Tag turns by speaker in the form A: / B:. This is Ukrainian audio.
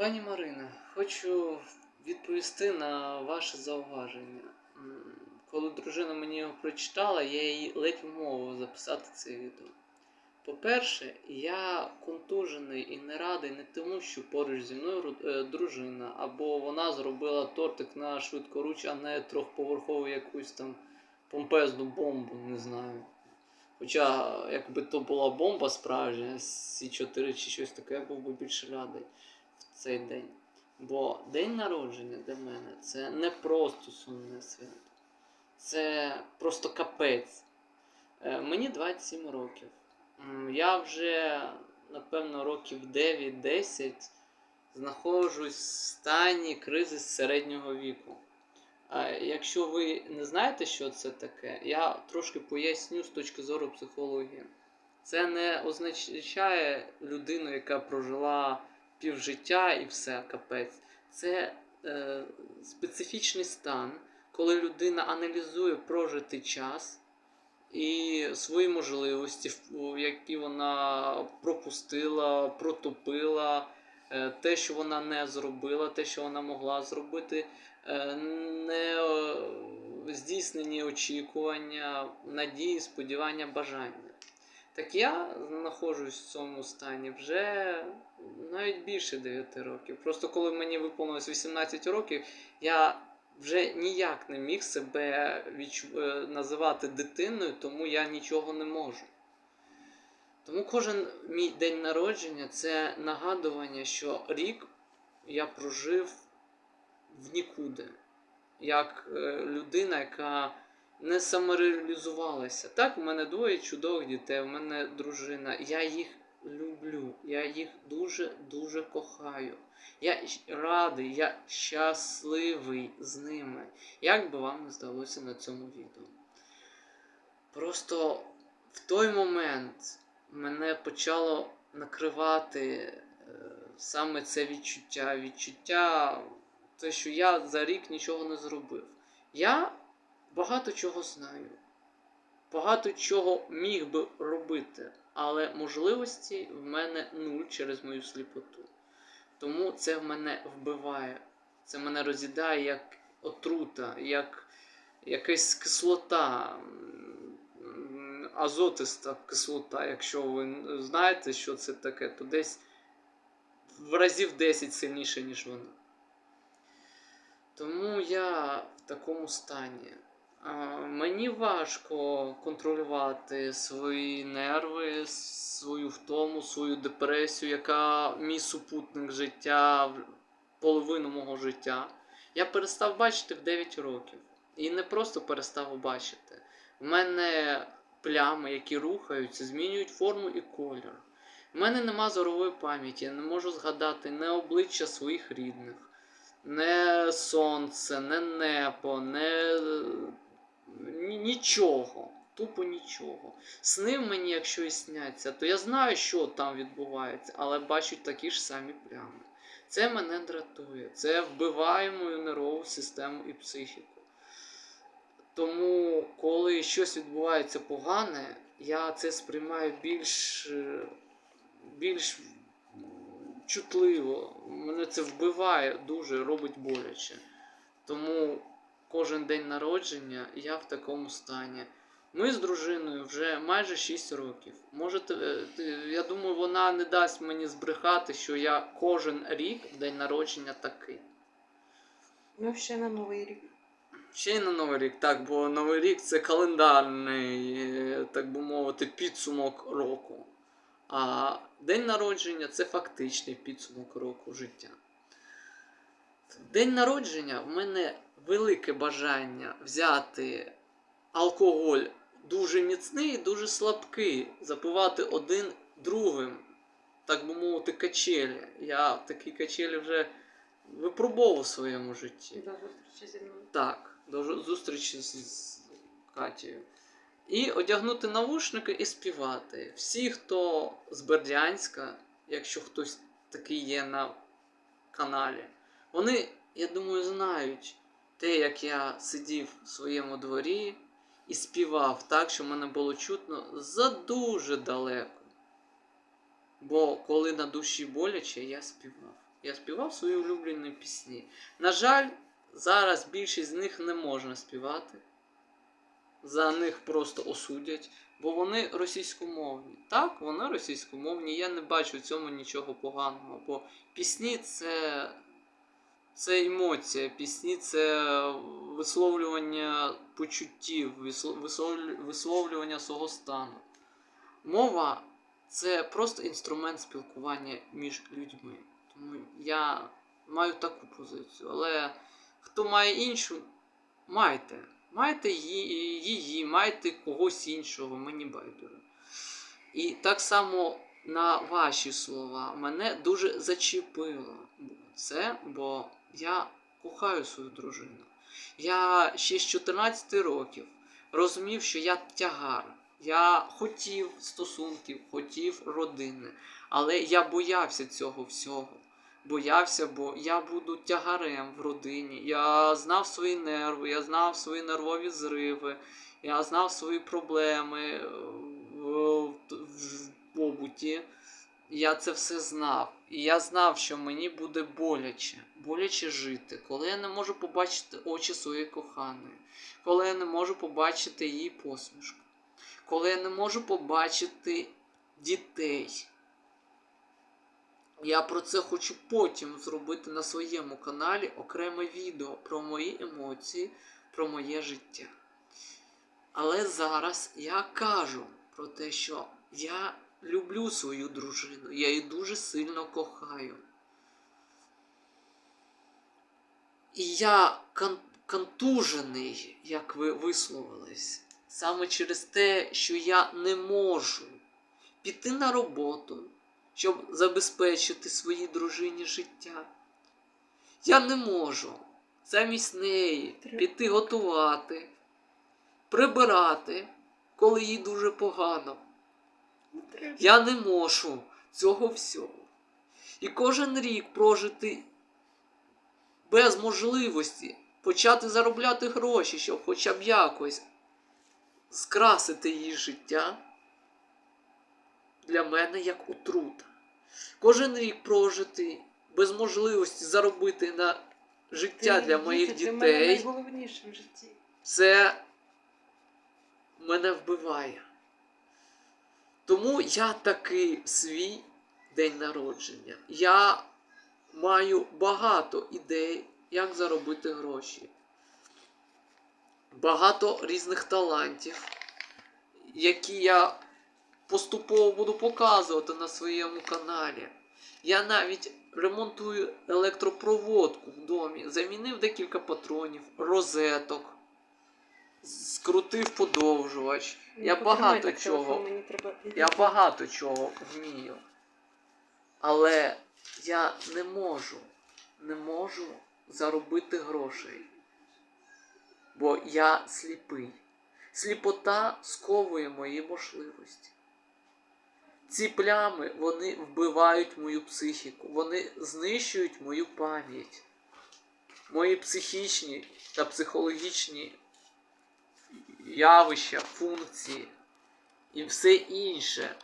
A: Пані Марина, хочу відповісти на ваше зауваження. Коли дружина мені його прочитала, я їй ледь вмовив записати це відео. По-перше, я контужений і не радий не тому, що поруч зі мною е, дружина, або вона зробила тортик на швидкоруч, а не трьохповерхову якусь там помпезну бомбу, не знаю. Хоча, якби то була бомба справжня, Сі-4 чи щось таке, я був би більше радий цей день. Бо день народження для мене це не просто сумне свято. Це просто капець. Е, Мені 27 років. Я вже, напевно, років 9-10 знаходжусь в стані кризи середнього віку. Якщо ви не знаєте, що це таке, я трошки поясню з точки зору психології. Це не означає людину, яка прожила півжиття і все, капець. Це е, специфічний стан, коли людина аналізує прожитий час і свої можливості, які вона пропустила, протопила, е, те, що вона не зробила, те, що вона могла зробити, е, не е, здійснені очікування, надії, сподівання, бажання. Так я знаходжусь в цьому стані вже навіть більше 9 років. Просто коли мені виповнилось 18 років, я вже ніяк не міг себе відчу... е, називати дитиною, тому я нічого не можу. Тому кожен мій день народження це нагадування, що рік я прожив в нікуди. Як е, людина, яка не самореалізувалася. Так, у мене двоє чудових дітей, у мене дружина. Я їх люблю, я їх дуже-дуже кохаю. Я радий, я щасливий з ними. Як би вам не здалося на цьому відео. Просто в той момент мене почало накривати е, саме це відчуття. Відчуття, те, що я за рік нічого не зробив. Я багато чого знаю, багато чого міг би робити, але можливості в мене нуль через мою сліпоту. Тому це в мене вбиває, це мене роз'їдає як отрута, як якась кислота, азотиста кислота. Якщо ви знаєте, що це таке, то десь в разів 10 сильніше, ніж вона. Тому я в такому стані. Мені важко контролювати свої нерви, свою втому, свою депресію, яка мій супутник життя, половину мого життя. Я перестав бачити в 9 років. І не просто перестав бачити. У мене плями, які рухаються, змінюють форму і колір. У мене нема зорової пам'яті, я не можу згадати не обличчя своїх рідних не сонце, не небо, не нічого. Тупо нічого. Сни в мені, якщо і сняться, то я знаю, що там відбувається, але бачу такі ж самі плями. Це мене дратує, це вбиває мою нервову систему і психіку. Тому, коли щось відбувається погане, я це сприймаю більш, більш чутливо. Мене це вбиває дуже, робить боляче. Тому кожен день народження я в такому стані. Ми з дружиною вже майже 6 років. Можете, е, я думаю, вона не дасть мені збрехати, що я кожен рік в день народження такий.
B: Ну, ще на Новий рік.
A: Ще й на Новий рік, так, бо Новий рік це календарний, е, так би мовити, підсумок року. А день народження це фактичний підсумок року життя. День народження в мене велике бажання взяти алкоголь дуже міцний дуже слабкий, запивати один другим, так би мовити, качелі. Я такі качелі вже випробовував у своєму житті.
B: До зустрічі зі мною.
A: Так, до зустрічі з Катією. І одягнути навушники і співати. Всі, хто з Бердянська, якщо хтось такий є на каналі, вони, я думаю, знають те, як я сидів в своєму дворі і співав так, що мене було чутно за дуже далеко. Бо коли на душі боляче, я співав. Я співав свої улюблені пісні. На жаль, зараз більшість з них не можна співати. За них просто осудять, бо вони російськомовні. Так, вони російськомовні. Я не бачу в цьому нічого поганого. Бо пісні це, це емоція, пісні це висловлювання почуттів, висловлювання свого стану. Мова це просто інструмент спілкування між людьми. Тому я маю таку позицію. Але хто має іншу, майте. Майте її, її, майте когось іншого, мені байдуже. І так само на ваші слова мене дуже зачепило це, бо я кохаю свою дружину. Я ще з 14 років розумів, що я тягар. Я хотів стосунків, хотів родини, але я боявся цього всього. Боявся, бо я буду тягарем в родині. Я знав свої нерви, я знав свої нервові зриви, я знав свої проблеми е, в, в побуті. Я це все знав. І я знав, що мені буде боляче, боляче жити, коли я не можу побачити очі своєї коханої, коли я не можу побачити її посмішку, коли я не можу побачити дітей. Я про це хочу потім зробити на своєму каналі окреме відео про мої емоції, про моє життя. Але зараз я кажу про те, що я люблю свою дружину, я її дуже сильно кохаю. І я кон- контужений, як ви висловились, саме через те, що я не можу піти на роботу, щоб забезпечити своїй дружині життя. Я не можу замість неї піти готувати, прибирати, коли їй дуже погано. Я не можу цього всього. І кожен рік прожити без можливості почати заробляти гроші, щоб хоча б якось скрасити її життя, для мене як отрута. Кожен рік прожити без можливості заробити на життя для моїх
B: Для мене
A: дітей,
B: найголовніше в житті.
A: це мене вбиває. Тому я такий свій день народження. Я маю багато ідей, як заробити гроші. Багато різних талантів, які я поступово буду показувати на своєму каналі. Я навіть ремонтую електропроводку в домі, замінив декілька патронів, розеток, скрутив подовжувач.
B: Не
A: Я багато
B: так телефон,
A: чого.
B: Мені треба...
A: Я багато чого вмію. Але я не можу, не можу заробити грошей. Бо я сліпий. Сліпота сковує мої можливості. Ці плями вони вбивають мою психіку, вони знищують мою пам'ять, мої психічні та психологічні явища, функції і все інше.